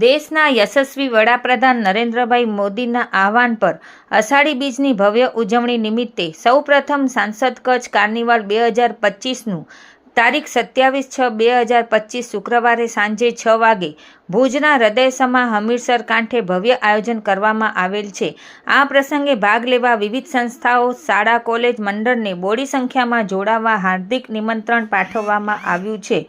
દેશના યશસ્વી વડાપ્રધાન નરેન્દ્રભાઈ મોદીના આહવાન પર અષાઢી બીજની ભવ્ય ઉજવણી નિમિત્તે સૌપ્રથમ સાંસદ કચ્છ કાર્નિવાલ બે હજાર પચીસનું તારીખ સત્યાવીસ છ બે હજાર પચીસ શુક્રવારે સાંજે છ વાગે ભુજના હૃદયસમા હમીરસર કાંઠે ભવ્ય આયોજન કરવામાં આવેલ છે. આ પ્રસંગે ભાગ લેવા વિવિધ સંસ્થાઓ, શાળા, કોલેજ મંડળને બોડી સંખ્યામાં જોડાવા હાર્દિક નિમંત્રણ પાઠવવામાં આવ્યું છે.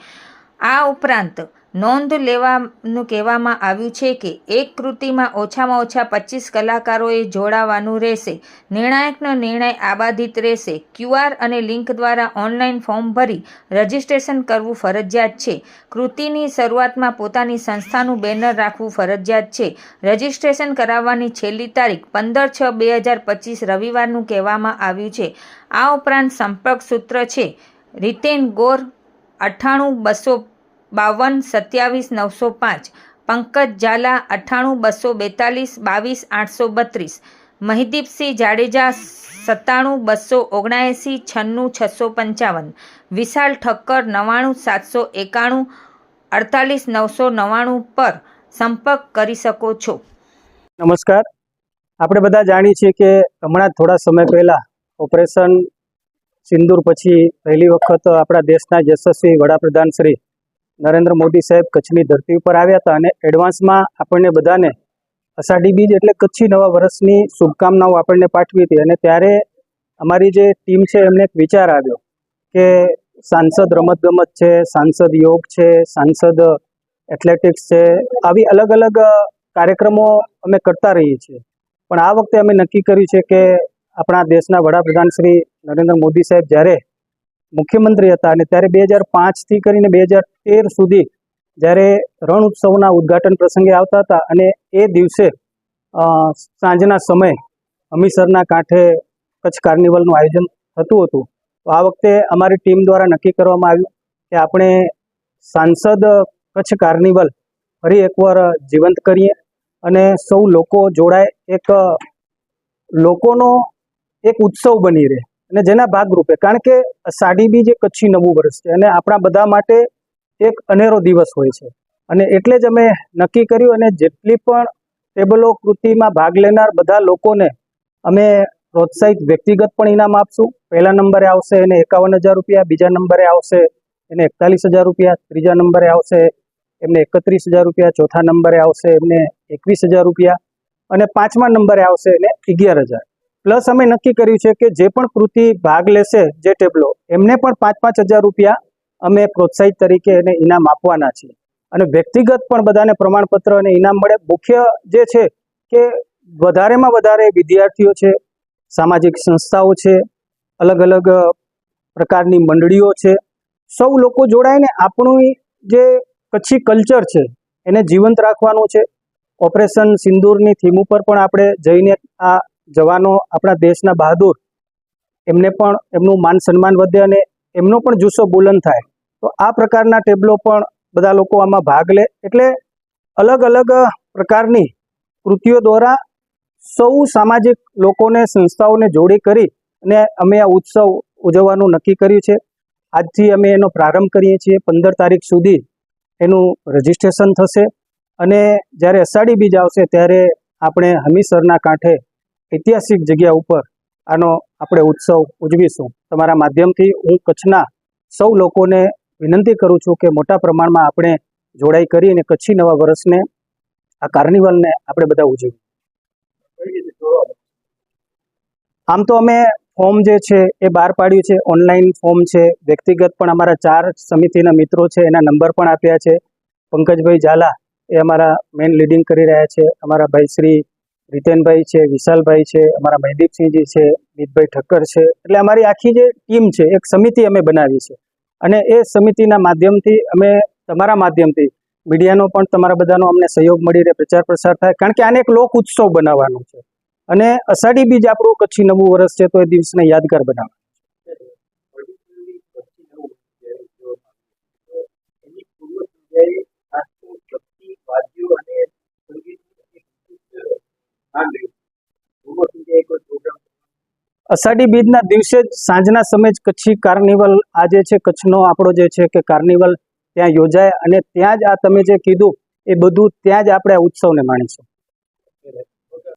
આ ઉપરાંત નોંધ લેવાનું કહેવામાં આવ્યું છે કે એક કૃતિમાં ઓછામાં ઓછા પચીસ કલાકારોએ જોડાવાનું રહેશે. નિર્ણાયકનો નિર્ણય આબાધિત રહેશે. ક્યુઆર અને લિંક દ્વારા ઓનલાઈન ફોર્મ ભરી રજિસ્ટ્રેશન કરવું ફરજિયાત છે. કૃતિની શરૂઆતમાં પોતાની સંસ્થાનું બેનર રાખવું ફરજિયાત છે. રજિસ્ટ્રેશન કરાવવાની છેલ્લી તારીખ પંદર છ બે હજાર પચીસ રવિવારનું કહેવામાં આવ્યું છે. આ ઉપરાંત સંપર્ક સૂત્ર છે. રીતેન ગોર અઠ્ઠાણું બસો બાવન, સત્યાવીસ, નવસો પાંચ, પંકજ ઝાલા, અઠ્ઠાણું, બસો બેતાલીસ, બાવીસ, આઠસો બત્રીસ, મહિદીપસિંહ જાડેજા, સત્તાણું, બસો ઓગણએંસી, છન્નું, છસો પંચાવન, વિશાલ ઠક્કર, નવ્વાણું, સાતસો એકાણું, અડતાલીસ, નવસો નવ્વાણું પર સંપર્ક કરી શકો છો. નમસ્કાર. આપણે બધા જાણીએ છીએ કે હમણાં થોડા સમય પહેલાં ઓપરેશન સિંદૂર પછી પહેલી વખત આપણા દેશના યશસ્વી વડાપ્રધાન શ્રી નરેન્દ્ર મોદી સાહેબ કચ્છની ધરતી ઉપર આવ્યા હતા અને એડવાન્સમાં આપણને બધાને અષાઢી બીજ એટલે કચ્છી નવા વર્ષની શુભકામનાઓ આપણને પાઠવી હતી અને ત્યારે અમારી જે ટીમ છે એમને એક વિચાર આવ્યો કે સાંસદ રમતગમત છે, સાંસદ યોગ છે, સાંસદ એથ્લેટિક્સ છે, આવી અલગ અલગ કાર્યક્રમો અમે કરતા રહીએ છીએ. પણ આ વખતે અમે નક્કી કર્યું છે કે આપણા દેશના વડાપ્રધાન શ્રી નરેન્દ્ર મોદી સાહેબ જ્યારે મુખ્યમંત્રી હતા અને ત્યારે બે હજાર પાંચથી કરીને બે હજાર તેર સુધી જ્યારે રણ ઉત્સવના ઉદ્ઘાટન પ્રસંગે આવતા હતા અને એ દિવસે સાંજના સમયે અમીસરના કાંઠે કચ્છ કાર્નિવલનું આયોજન થતું હતું. તો આ વખતે અમારી ટીમ દ્વારા નક્કી કરવામાં આવ્યું કે આપણે સાંસદ કચ્છ કાર્નિવલ ફરી એકવાર જીવંત કરીએ અને સૌ લોકો જોડાય. એક લોકોનો એક ઉત્સવ બની રહે. અને જેના ભાગરૂપે, કારણ કે સાડી બીજ કચ્છી નવું વર્ષ છે અને આપણા બધા માટે એક અનેરો દિવસ હોય છે. અને એટલે જ અમે નક્કી કર્યું અને જેટલી પણ ટેબલો કૃતિમાં ભાગ લેનાર બધા લોકોને અમે પ્રોત્સાહિત વ્યક્તિગત પણ ઇનામ આપશું. પહેલા નંબરે આવશે એને એકાવન હજાર રૂપિયા, બીજા નંબરે આવશે એને એકતાલીસ હજાર રૂપિયા, ત્રીજા નંબરે આવશે એમને એકત્રીસ હજાર રૂપિયા, ચોથા નંબરે આવશે એમને એકવીસ હજાર રૂપિયા અને પાંચમા નંબરે આવશે એને અગિયાર હજાર. પ્લસ અમે નક્કી કર્યું છે કે જે પણ કૃતિ ભાગ લેશે જે ટેબલો, એમને પણ પાંચ પાંચ હજાર રૂપિયા અમે પ્રોત્સાહિત તરીકે એને ઇનામ આપવાના છીએ. અને વ્યક્તિગત પણ બધાને પ્રમાણપત્ર અને ઇનામ મળે. મુખ્ય જે છે કે વધારેમાં વધારે વિદ્યાર્થીઓ છે, સામાજિક સંસ્થાઓ છે અલગ અલગ પ્રકારની મંડળીઓ છે. સૌ લોકો જોડાઈને આપણું જે કચ્છી કલ્ચર છે, એને જીવંત રાખવાનું છે. ઓપરેશન સિંદૂરની થીમ ઉપર પણ આપણે જઈને આ જવાનો આપણા દેશના બહાદુર, એમને પણ એમનું માન સન્માન વધે અને એમનો પણ જુસ્સો બુલંદ થાય. તો આ પ્રકારના ટેબલો પણ બધા લોકો આમાં ભાગ લે એટલે અલગ અલગ પ્રકારની કૃતિઓ દ્વારા સૌ સામાજિક લોકોને, સંસ્થાઓને જોડી કરી અને અમે આ ઉત્સવ ઉજવવાનું નક્કી કર્યું છે. આજથી અમે એનો પ્રારંભ કરીએ છીએ. પંદર તારીખ સુધી એનું રજીસ્ટ્રેશન થશે અને જ્યારે અષાઢી બીજ આવશે ત્યારે આપણે હમીસરના કાંઠે ઐતિહાસિક જગ્યા ઉપર આનો આપણે ઉત્સવ ઉજવીશું. તમારા માધ્યમથી હું કચ્છના સૌ લોકોને વિનંતી કરું છું કે મોટા પ્રમાણમાં આપણે જોડાઈ કરી અને કચ્છી નવા વર્ષને, આ કાર્નિવલને આપણે બધા ઉજવીએ. આમ તો અમે ફોર્મ જે છે એ બહાર પાડ્યું છે, ઓનલાઈન ફોર્મ છે, વ્યક્તિગત પણ અમારા ચાર સમિતિના મિત્રો છે, એના નંબર પણ આપ્યા છે. પંકજભાઈ ઝાલા એ અમારા મેન લીડિંગ કરી રહ્યા છે. અમારા ભાઈ શ્રી રીતેનભાઈ છે, વિશાલભાઈ છે, અમારા મહેદીપસિંહજી છે મિતભાઈ ઠક્કર છે. એટલે અમારી આખી જે ટીમ છે, એક સમિતિ અમે બનાવી છે. અને એ સમિતિના માધ્યમથી અમે, તમારા માધ્યમથી મીડિયાનો પણ તમારા બધાનો અમને સહયોગ મળી રહે, પ્રચાર પ્રસાર થાય. કારણ કે આને એક લોક ઉત્સવ બનાવવાનો છે. અને અષાઢી બીજ આપણું કચ્છી નવું વર્ષ છે, તો એ દિવસને યાદગાર બનાવવા અષાઢી બીજના દિવસે જ સાંજના સમયે જ કચ્છી કાર્નિવલ આ જે છે, કચ્છનો આપણો જે છે કે કાર્નિવલ ત્યાં યોજાય અને ત્યાં જ આ તમે જે કીધું એ બધું ત્યાં જ આપણે ઉત્સવને માણીશું.